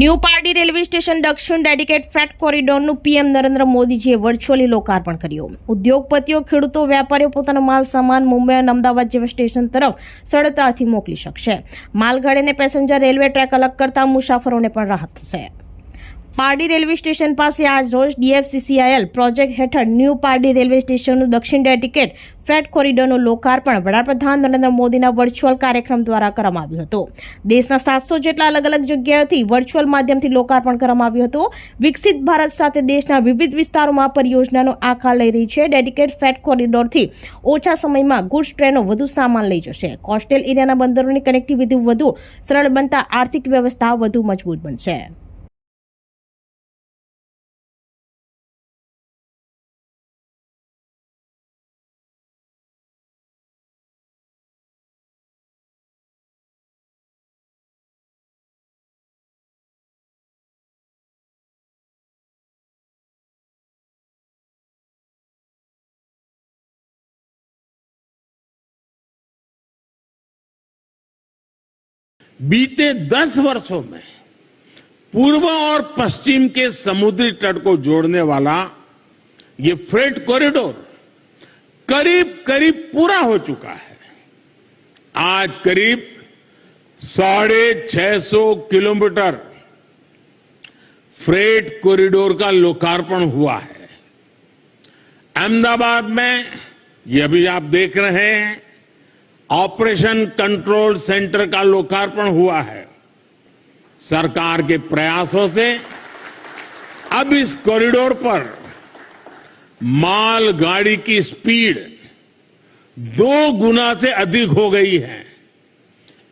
New party railway station દક્ષિણ dedicate freight કોરિડોરનું PM Narendra મોદીજીએ વર્ચ્યુઅલી લોકાર્પણ કર્યું. ઉદ્યોગપતિઓ, ખેડૂતો વેપારીઓ પોતાનો માલ, સામાન મુંબઈ અને અમદાવાદ જેવા સ્ટેશન તરફ સરળતાથી મોકલી શકશે. માલગાડી અને પેસેન્જર, રેલવે ટ્રેક અલગ કરતા મુસાફરોને પણ રાહત થશે. પારડી રેલવે સ્ટેશન પાસે આજ રોજ ડીએફસીસીઆઈએલ પ્રોજેક્ટ હેઠળ ન્યૂ પારડી રેલવે સ્ટેશનનું દક્ષિણ ડેડિકેટ ફ્રેટ કોરિડોરનું લોકાર્પણ વડાપ્રધાન નરેન્દ્ર મોદીના વર્ચ્યુઅલ કાર્યક્રમ દ્વારા કરવામાં આવ્યું હતું. દેશના સાતસો જેટલા અલગ અલગ જગ્યાએથી વર્ચ્યુઅલ માધ્યમથી લોકાર્પણ કરવામાં આવ્યું હતું. વિકસિત ભારત સાથે દેશના વિવિધ વિસ્તારોમાં પરિયોજનાનો આકાર લઈ રહી છે. ડેડિકેટ ફ્રેટ કોરિડોરથી ઓછા સમયમાં ગુડ્સ ટ્રેનો વધુ સામાન લઈ જશે. કોસ્ટલ એરિયાના બંદરોની કનેક્ટિવિટી વધુ સરળ બનતા આર્થિક વ્યવસ્થા વધુ મજબૂત બનશે. बीते दस वर्षों में पूर्व और पश्चिम के समुद्री तट को जोड़ने वाला ये फ्रेट कॉरिडोर करीब करीब पूरा हो चुका है। आज करीब साढ़े छह सौ किलोमीटर फ्रेट कॉरिडोर का लोकार्पण हुआ है। अहमदाबाद में ये अभी आप देख रहे हैं ऑपरेशन कंट्रोल सेंटर का लोकार्पण हुआ है। सरकार के प्रयासों से अब इस कॉरिडोर पर माल गाड़ी की स्पीड दो गुना से अधिक हो गई है।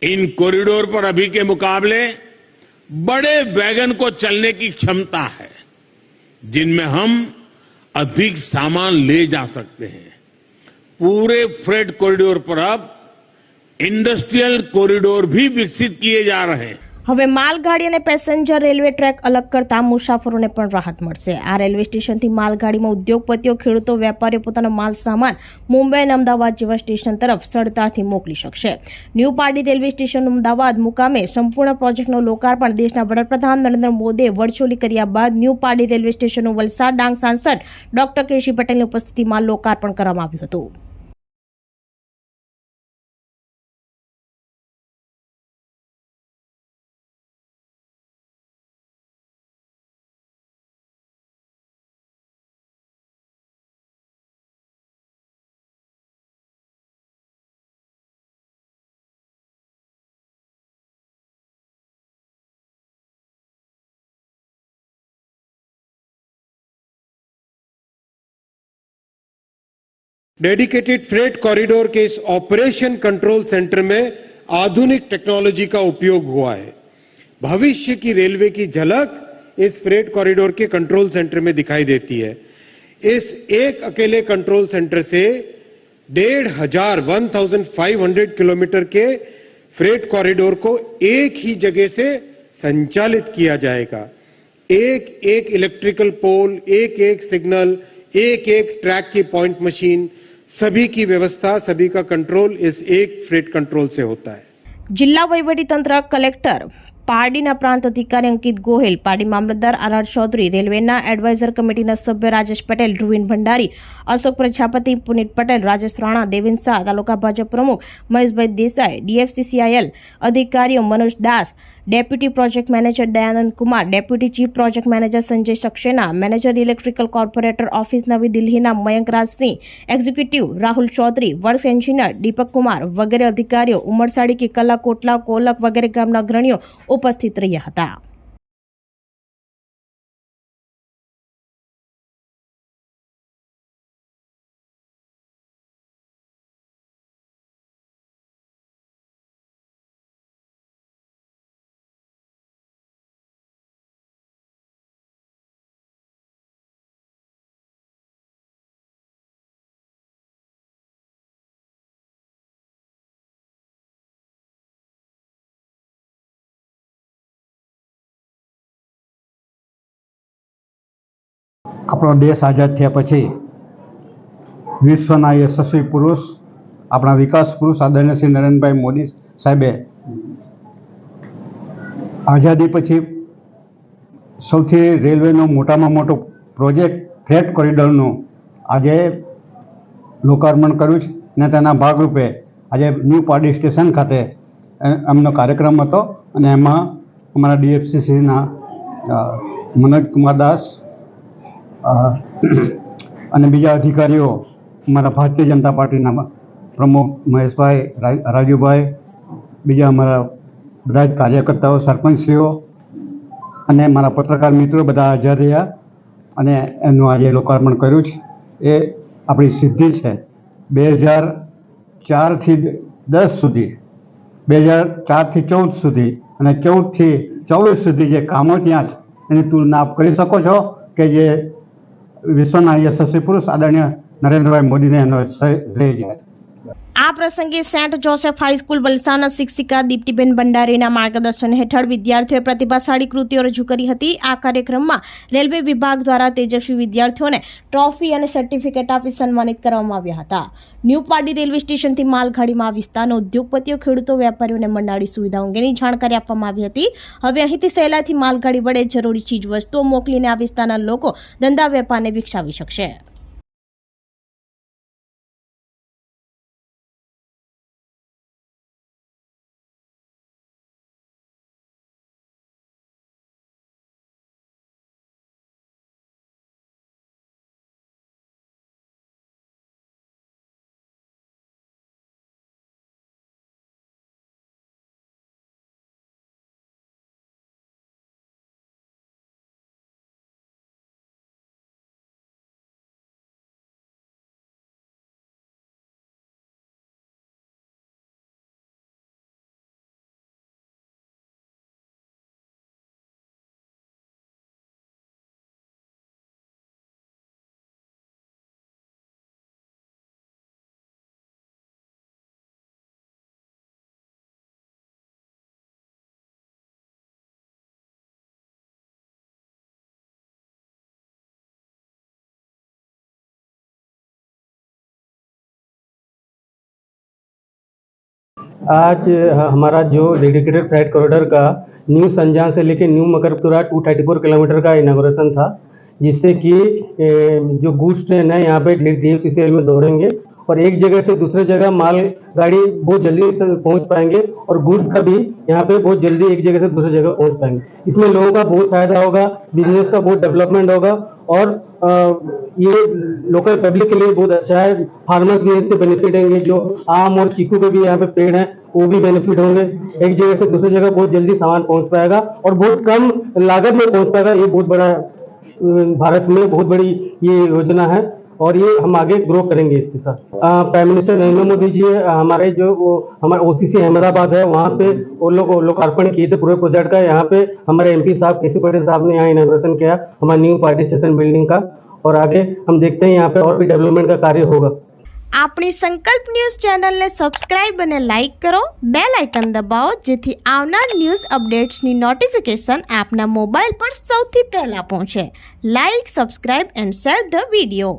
इन कॉरिडोर पर अभी के मुकाबले बड़े वैगन को चलने की क्षमता है, जिनमें हम अधिक सामान ले जा सकते हैं। पूरे फ्रेट कॉरिडोर पर अब इंडस्ट्रियल कॉरिडोर भी विकसित किए जा रहे हैं હવે માલગાડી અને પેસેન્જર રેલવે ટ્રેક અલગ કરતા મુસાફરોને પણ રાહત મળશે આ રેલવે સ્ટેશનથી માલગાડીમાં ઉદ્યોગપતિઓ ખેડૂતો વેપારીઓ પોતાનો માલ સામાન મુંબઈ અને અમદાવાદ જેવા સ્ટેશન તરફ સરળતાથી મોકલી શકશે new party railway station Ahmedabad મુકામે સંપૂર્ણ પ્રોજેક્ટનું લોકાર્પણ દેશના વડાપ્રધાન નરેન્દ્ર મોદીએ વર્ચ્યુઅલી કર્યા બાદ ન્યૂ પાર્ટી રેલવે સ્ટેશનનું વલસાડ ડાંગ સાંસદ ડોક્ટર કેશી પટેલની ઉપસ્થિતિમાં લોકાર્પણ કરવામાં આવ્યું હતું डेडिकेटेड फ्रेट कॉरिडोर के इस ऑपरेशन कंट्रोल सेंटर में आधुनिक टेक्नोलॉजी का उपयोग हुआ है। भविष्य की रेलवे की झलक इस फ्रेट कॉरिडोर के कंट्रोल सेंटर में दिखाई देती है। इस एक अकेले कंट्रोल सेंटर से डेढ़ हज़ार one thousand five hundred kilometre के फ्रेट कॉरिडोर को एक ही जगह से संचालित किया जाएगा। एक एक इलेक्ट्रिकल पोल, एक एक सिग्नल, एक एक ट्रैक की पॉइंट मशीन सभी की व्यवस्था सभी का कंट्रोल इस एक फ्रेट कंट्रोल से होता है જિલ્લા વહીવટીતંત્ર કલેક્ટર પારડીના પ્રાંત અધિકારી અંકિત ગોહિલ પારડી મામલતદાર આર આર ચૌધરી રેલવેના એડવાઇઝર કમિટીના સભ્ય રાજેશ પટેલ ધ્રુવીન ભંડારી અશોક પ્રજાપતિ પુનિત પટેલ રાજેશ રાણા દેવિંદ શાહ તાલુકા ભાજપ પ્રમુખ મહેશભાઈ દેસાઈ ડીએફસીસીઆઈએલ અધિકારીઓ મનોજ દાસ deputy project manager Dayanand Kumar deputy chief project manager Sanjay Saxena manager electrical corporator office નવી દિલ્હીના મયંક રાજસિંહ એક્ઝિક્યુટિવ રાહુલ ચૌધરી વર્ષ એન્જિનિયર દીપક કુમાર વગેરે અધિકારીઓ, ઉમરસાડી કિકલા કોટલા કોલક વગેરે ગામના અગ્રણીઓ ઉપસ્થિત રહ્યા હતા. આપણો દેશ આઝાદ થયા પછી વિશ્વના યશસ્વી પુરુષ, આપણા વિકાસ પુરુષ આદરણીય શ્રી નરેન્દ્રભાઈ મોદી સાહેબે આઝાદી પછી સૌથી રેલવેનો મોટામાં મોટો પ્રોજેક્ટ ફ્રેટ કોરિડોરનું આજે લોકાર્પણ કર્યું છે ને તેના ભાગરૂપે આજે ન્યૂ પાડી સ્ટેશન ખાતે એમનો કાર્યક્રમ હતો અને એમાં અમારા ડીએફસીસીના મનોજ કુમાર દાસ અને બીજા અધિકારીઓ અમારા ભારતીય જનતા પાર્ટીના પ્રમુખ મહેશભાઈ રાજુભાઈ, બીજા અમારા બધા જ કાર્યકર્તાઓ, સરપંચશ્રીઓ અને મારા પત્રકાર મિત્રો બધા હાજર રહ્યા અને એનું આજે લોકાર્પણ કર્યું છે. એ આપણી સિદ્ધિ છે. બે હજાર ચારથી દસ સુધી, બે હજાર ચારથી ચૌદ સુધી અને ચૌદથી ચોવીસ સુધી જે કામો ત્યાં છે, એની તુલના આપ કરી શકો છો કે જે વિશ્વના યશસ્વી પુરુષ આદરણીય નરેન્દ્રભાઈ મોદીને એનો શ્રેય જાય. આ પ્રસંગે સેન્ટ જોસેફ હાઈસ્કૂલ વલસાડના શિક્ષિકા દીપ્તિબેન ભંડારીના માર્ગદર્શન હેઠળ વિદ્યાર્થીઓએ પ્રતિભાશાળી કૃતિઓ રજૂ કરી હતી. આ કાર્યક્રમમાં રેલવે વિભાગ દ્વારા તેજસ્વી વિદ્યાર્થીઓને ટ્રોફી અને સર્ટિફિકેટ આપી સન્માનિત કરવામાં આવ્યા હતા. ન્યૂ પાડી રેલવે સ્ટેશનથી માલગાડીમાં આ વિસ્તારના ઉદ્યોગપતિઓ, ખેડૂતો, વેપારીઓને મંડાળી સુવિધા અંગેની જાણકારી આપવામાં આવી હતી. હવે અહીંથી સહેલાઈથી માલગાડી વડે જરૂરી ચીજ વસ્તુઓ મોકલીને આ વિસ્તારના લોકો ધંધા, વેપારને વિકસાવી શકશે. आज हमारा जो डेडिकेटेड फ़्लाइट कॉरिडोर का न्यू संजान से लेकर न्यू मकरपुरा 234 किलोमीटर का इनाग्रेशन था, जिससे कि जो गुड्स ट्रेन है, यहाँ पे डी में दौड़ेंगे और एक जगह से दूसरे जगह माल गाड़ी बहुत जल्दी से पहुँच पाएँगे और गुड्स का भी यहाँ पे बहुत जल्दी एक जगह से दूसरी जगह पहुँच पाएँगे। इसमें लोगों का बहुत फ़ायदा होगा बिज़नेस का बहुत डेवलपमेंट होगा और आ, ये लोकल पब्लिक के लिए बहुत अच्छा है। फार्मर्स भी इससे बेनिफिट होंगे जो आम और चीकू के भी यहाँ पे पेड़ हैं वो भी बेनिफिट होंगे। एक जगह से दूसरी जगह बहुत जल्दी सामान पहुँच पाएगा और बहुत कम लागत में पहुँच पाएगा। ये बहुत बड़ा भारत में बहुत बड़ी ये योजना है। और ये हम आगे ग्रो करेंगे इसके साथ अ, प्राइम मिनिस्टर नरेंद्र मोदी जी अ, हमारे जो वो हमारे ओसीसी अहमदाबाद है वहाँ पे वो लोग लोकार्पण किए थे पूरे प्रोजेक्ट का यहाँ पे हमारे एमपी साहब केसी पटेल साहब ने यहाँ इनाग्रेशन किया हमारे न्यू पार्टी स्टेशन बिल्डिंग का और आगे हम देखते हैं यहाँ पे और भी डेवलपमेंट का कार्य होगा આપણી સંકલ્પ ન્યૂઝ ચેનલને સબસ્ક્રાઇબ અને લાઇક કરો બે લાઇકન દબાવો જેથી આવનાર ન્યૂઝ અપડેટ્સની નોટિફિકેશન આપના મોબાઈલ પર સૌથી પહેલા પહોંચે like subscribe and share the video